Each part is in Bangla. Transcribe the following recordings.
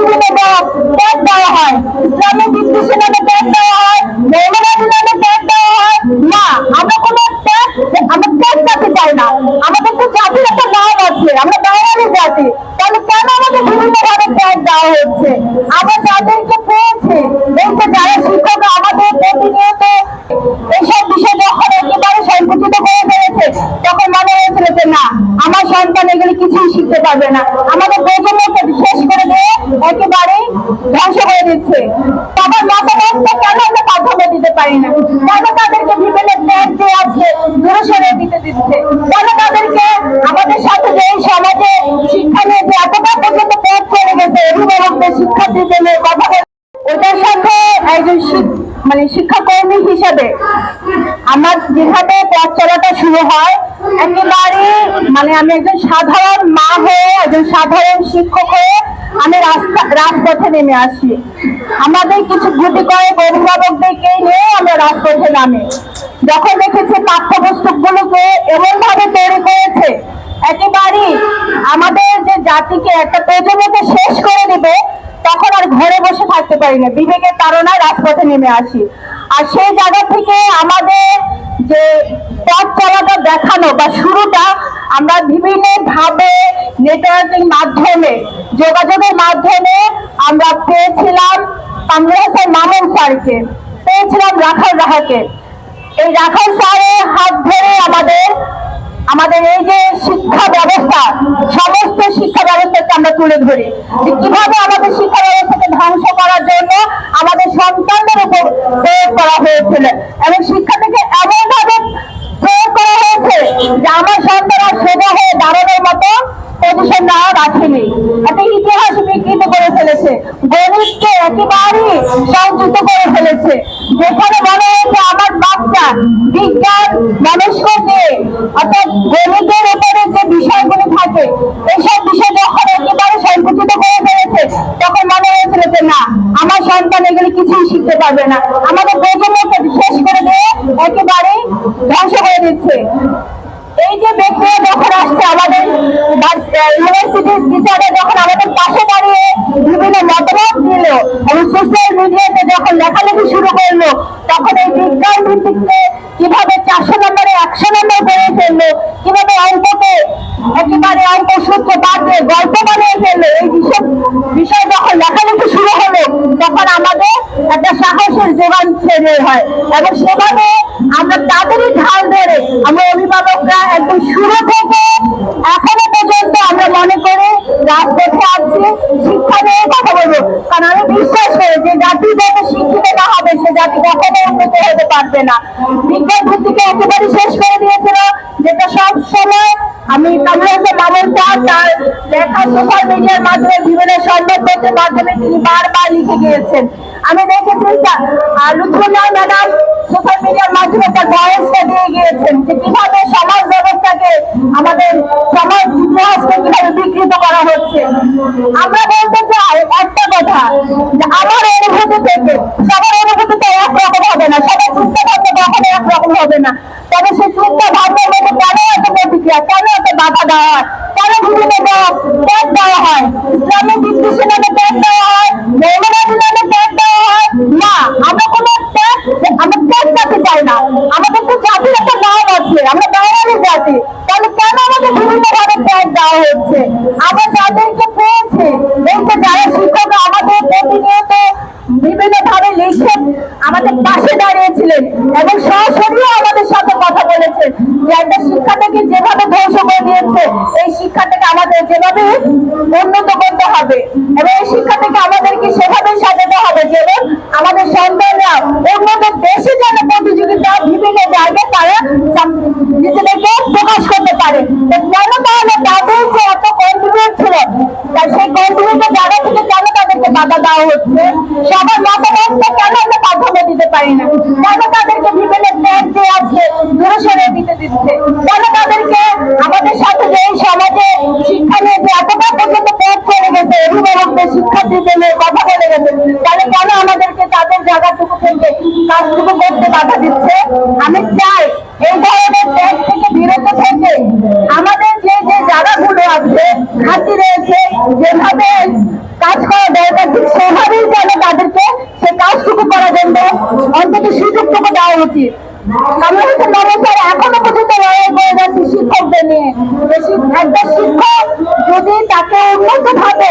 বিভিন্ন হয়। হয় হয়। যাদেরকে পেয়েছি যারা শিক্ষক আমাদের প্রতিনিয়ত এইসব বিষয় যখন একেবারে সংকুচিত করে ফেলেছে, তখন মনে হয়েছিল না, আমার সন্তান এগুলি কিছুই শিখতে পারবে না। আমাদের প্রজন্মকে শেষ একেবারেই ধ্বংস করে দিচ্ছে। তাদের মতামতটা কেন আমরা প্রাধান্য দিতে পারি না? কেন তাদেরকে বিভিন্ন ট্যাগ যে আছে দূরে সরিয়ে দিতে দিচ্ছে? কেন তাদেরকে আমাদের সাথে যে সমাজে শিক্ষা নিয়ে যে এতটা পর্যন্ত পথ চলে গেছে, অভিভাবকদের শিক্ষার্থীদের নিয়ে কথা ওটার সাথে একজন মানে শিক্ষাকর্মী হিসাবে আমার যেভাবে পথ চলাটা শুরু হয় একেবারে মানে আমি একজন সাধারণ মা হয়ে, একজন সাধারণ শিক্ষক হয়ে আমি রাস্তা, রাজপথে নেমে আসি। আমাদের কিছু গুটি কয়েক অভিভাবকদেরকে নিয়ে আমরা রাজপথে নামি। যখন দেখেছি পাঠ্যপুস্তকগুলোকে এমন ভাবে তৈরি করেছে, একেবারে আমাদের যে জাতিকে একটা প্রজন্মকে শেষ করে দিবে, তখন আর ঘরে বসে থাকতে পারি না। বিবেকের তাড়নায় রাজপথে নেমে আসি। আর সেই জায়গা থেকে আমাদের যে পথ চলাটা দেখানো বা শুরুটা আমরা বিভিন্ন ভাবে নেটওয়ার্কিং মাধ্যমে, যোগাযোগের মাধ্যমে আমরা পেয়েছিলাম হাসান মামুন স্যারকে, পেয়েছিলাম রাখাল রাহাকে। এই রাখাল স্যারের হাত ধরে আমাদের আমাদের এই যে শিক্ষা ব্যবস্থা, সমস্ত শিক্ষা ব্যবস্থাকে আমরা তুলে ধরি। কীভাবে আমাদের শিক্ষা ধ্বংস করার জন্য আমাদের সন্তানদের উপর প্রয়োগ করা হয়েছিল। এবং শিক্ষা থেকে এমন ভাবে প্রয়োগ করা হয়েছে যে আমার সন্তান আর সোজা হয়ে দাঁড়ানোর মতো যেখানে মনে হয়েছে আমার বাচ্চা বিজ্ঞান মনস্ককে অর্থাৎ গণিতের উপরে যে বিষয়গুলো থাকে এইসব বিষয় যখন একেবারে সংকুচিত করে ফেলেছে তখন মনে হয়েছিল যে না আমার সন্তান এগুলি কিছুই শিখতে পারবে না। আমাদের প্রজন্মকে শেষ করে দিয়ে একেবারে ধ্বংস করে দিচ্ছে। এই যে ব্যক্তিরা যখন আসছে আমাদের ইউনিভার্সিটির টিচাররা যখন আমাদের পাশে দাঁড়িয়ে বিভিন্ন মতামত দিল এবং সোশ্যাল মিডিয়াতে যখন লেখালেখি শুরু করল, তখন এই বিজ্ঞান ভিত্তিককে কীভাবে চারশো নম্বরে একশো নম্বর করে ফেলল কীভাবে অঙ্ককে একেবারে অঙ্ক সূত্র বাদ দিয়ে গল্প বানিয়ে ফেলল এই বিষয় বিষয় যখন লেখালেখি শুরু হলো তখন আমাদের একটা সাহসের যোগান ছেড়ে হয় এবং সেভাবে আমরা তাদেরই ঢাল ধরে আমরা অভিভাবকরা একদম শুরু থেকে এখনও পর্যন্ত আমরা মনে করি রাজপথে আছি। শিক্ষা নিয়ে কথা বলব, কারণ আমি বিশ্বাস করি যে জাতি যত শিক্ষিত না হবে, সে জাতি কখনো উন্নত হতে পারবে না। বিজ্ঞান ভিত্তিকে একেবারে শেষ করে দিয়েছিল। যেটা সব সময় আমি আমি দেখেছি ম্যাডাম সোশ্যাল মিডিয়ার মাধ্যমে তার বয়সটা দিয়ে গিয়েছেন যে কীভাবে সমাজ ব্যবস্থাকে আমাদের সমাজ ইতিহাসকে কীভাবে বিকৃত করা হচ্ছে। আমরা বলতে চাই একটা কথা আমার অনুভূতি থেকে সবার অনুভূতি তো একরকম হবে না, সবার চিন্তা ভাবনা কখনো একরকম হবে না। তবে সেই চিন্তা ভাবনার কেন এত বাধা দেওয়া হয়। কেন বিভিন্ন ট্যাগ দেওয়া হয়। বিদ্বেষী নামে ট্যাগ দেওয়া হয় না আমরা কোনো ট্যাগ আমরা ট্যাগ জাতি চাই না আমাদের তো জাতির একটা নাম আছে আমরা বাঙালি জাতি তাহলে কেন আমাদের বিভিন্ন ভাবে ট্যাগ দেওয়া হচ্ছে আমরা যাদেরকে পেয়েছি এই যে যারা শিক্ষক আমাদের প্রতিনিয়ত বিভিন্ন ভাবে লিখে আমাদের পাশে দাঁড়িয়েছিলেন এবং সরাসরিও আমাদের সাথে কথা বলেছেন যে একটা শিক্ষাটাকে যেভাবে ধ্বংস করে দিয়েছে এই শিক্ষাটাকে আমাদের যেভাবে উন্নত করতে হবে এবং এই শিক্ষাটাকে আমাদেরকে সেভাবে সাজাতে হবে যেমন আমাদের সন্তানরা উন্নত দেশে যেন প্রতিযোগিতা বিভিন্ন জায়গায় তারা সাম- নিজেদেরকে প্রকাশ করতে পারে তো কেন তাহলে তাদের যে এত কন্ট্রিবিউট ছিল তা সেই কন্ট্রিবিউটের জায়গা থেকে কেন তাদেরকে বাধা দেওয়া হচ্ছে। সবার মতামতটা কেন আমরা প্রাধান্য দিতে পারি না? কেন তাদেরকে বিভিন্ন ট্যাগ যে আছে দূরে সরে দিতে দিচ্ছে? কেন তাদেরকে আমাদের সাথে যে সমাজে শিক্ষা নিয়ে যে এতটা পর্যন্ত পথ চলে গেছে অভিভাবকদের শিক্ষার্থীদের নিয়ে কথা বলে গেছে তাহলে কেন আমাদেরকে তাদের জায়গাটুকু থেকে কাজটুকু করতে বাধা দিচ্ছে আমি চাই এই ধরনের ট্যাগ থেকে বিরত থেকে আমাদের যে যে জায়গাগুলো আছে ঘাটতি রয়েছে যেভাবে কাজ করা দরকার তাদেরকে সে কাজটুকু করার জন্য অন্তত সুযোগটুকু দেওয়া উচিত আমরা এখনও শিক্ষক যদি তাকে উন্নত ভাবে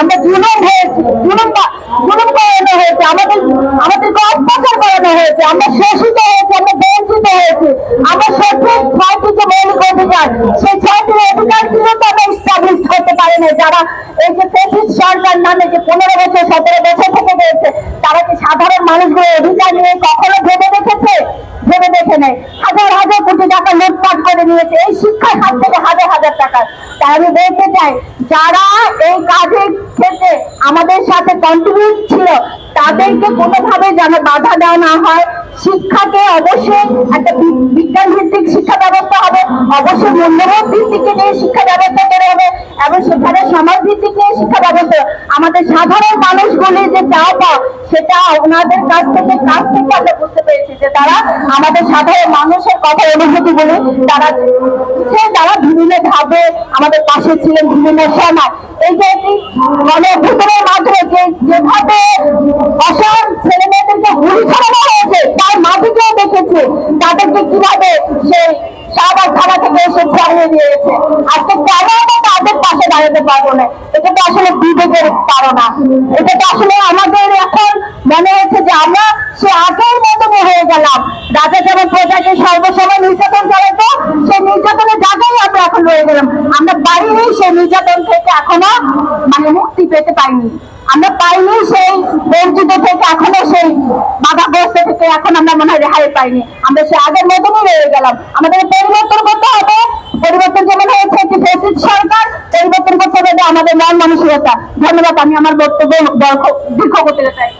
আমরা জুলুম হয়েছি জুলুম জুলুম করানো হয়েছে, আমাদের আমাদেরকে অত্যাচার করানো হয়েছে, আমরা শোষিত হয়েছি, আমরা বঞ্চিত হয়েছি, আমরা সঠিক ছয়টি যে মৌলিক অধিকার সেই ছয়টি অধিকার কিন্তু তারা স্টাবলিশ করতে পারে না যারা এই যে ফেসিস সরকার নামে যে পনেরো বছর, সতেরো বছর থেকে রয়েছে তারা কি সাধারণ মানুষগুলো অধিকার নিয়ে কখনো ভেবে দেখেছে ভেবে দেখে নেই হাজার হাজার কোটি টাকা লুটপাট করে নিয়েছে। এই শিক্ষার হাত থেকে হাজার হাজার টাকা। তাই আমি বলতে চাই, যারা এই কাজের ক্ষেত্রে আমাদের সাথে কন্ট্রিবিউট ছিল, তাদেরকে কোনোভাবে যেন বাধা দেওয়া না হয়। শিক্ষাকে অবশ্যই একটা বিজ্ঞান ভিত্তিক শিক্ষা ব্যবস্থা অবশ্যই মূল্যবোধ ভিত্তিক নিয়ে শিক্ষা ব্যবস্থা করে হবে এবং সেখানে সমাজ ভিত্তিক নিয়ে শিক্ষা ব্যবস্থা। আমাদের সাধারণ মানুষগুলি যে চাওয়া সেটা ওনাদের কাছ থেকে কাছ থেকে আমরা বুঝতে পেরেছি যে তারা আমাদের সাধারণ মানুষের কথা অনুভূতি বলে তারা সে তারা বিভিন্ন ভাবে আমাদের পাশে ছিলেন বিভিন্ন সময়। এই যে মানে ভূতরের মাধ্যমে যে যেভাবে অসহায় ছেলে মেয়েদেরকে গুলি ছড়ানো হয়েছে, তার মাঝে কেউ দেখেছে তাদেরকে কীভাবে সেই শাহবাগ থানা থেকে এসে ছাড়িয়ে দিয়েছে। আজকে কেন আমরা তাদের পাশে দাঁড়াতে পারব না? এটা তো আসলে বিবেকের তারা এটা তো আসলে আমাদের এখন মনে হচ্ছে যে আমরা সে আগের মতন হয়ে গেলাম। রাজা যেমন প্রজাকে সর্বসময় নির্যাতন চালাতো সেই নির্যাতনের জায়গায় আমরা এখন রয়ে গেলাম। আমরা পারিনি সেই নির্যাতন থেকে এখনও মানে মুক্তি পেতে পারিনি। আমরা পাইনি সেই বঞ্চিত থেকে এখনও সেই বাধাগ্রস্ত থেকে এখন আমরা মনে হয় রেহাই পাইনি। আমরা সে আগের মতনই রয়ে গেলাম। আমাদের পরিবর্তন করতে হবে। পরিবর্তন যেমন হয়েছে একটি ফেসিড সরকার, পরিবর্তন করতে হবে আমাদের মন মানসিকতা। ধন্যবাদ, আমি আমার বক্তব্য দীর্ঘ করতে চাই।